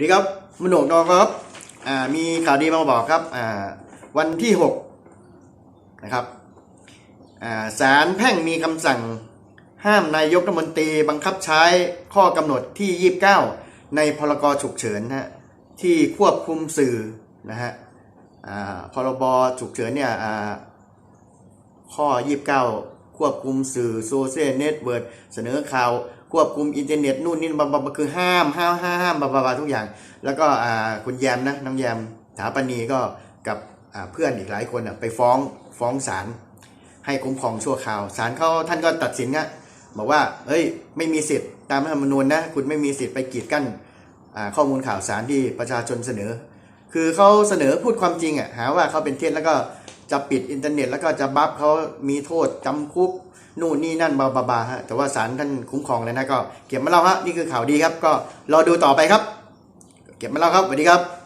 ดีครับมโนกนอครับอ่ามีข่าวดีมาบอกครับอ่าวันที่ 6 นะครับอ่าศาลแพ่งมีคำสั่งห้ามนายกรัฐมนตรีบังคับใช้ข้อกำหนดที่ 29 ในพรกฉุกเฉินนะฮะที่ควบคุมสื่อนะฮะอ่าพรบฉุกเฉินเนี่ยอ่าข้อ 29 ควบคุมสื่อโซเชียลเน็ตเวิร์ดเสนอข่าว ควบคุมอินเทอร์เน็ตนู่นนี่บาบาคือห้ามห้ามห้ามห้ามบาบาบาทุกอย่าง แล้วก็คุณแยมนะน้องแยมถาปณีก็กับเพื่อนอีกหลายคนอะไปฟ้องฟ้องศาลให้คุ้มครองชั่วคราวศาลเขาท่านก็ตัดสินนะบอกว่าเฮ้ยไม่มีสิทธิ์ตามรัฐธรรมนูญนะคุณไม่มีสิทธิ์ไปกีดกั้นข้อมูลข่าวสารที่ประชาชนเสนอ คือเขาเสนอพูดความจริงอะหาว่าเขาเป็นเท็จแล้วก็ จะปิดอินเทอร์เน็ตแล้วก็จะบัฟเขามีโทษจำคุกนู่นนี่นั่นบาบาบาฮะแต่ว่าศาลท่านคุ้มครองเลยนะก็เก็บมาเล่าฮะนี่คือข่าวดีครับ ก็รอดูต่อไปครับ เก็บมาเล่าครับสวัสดีครับ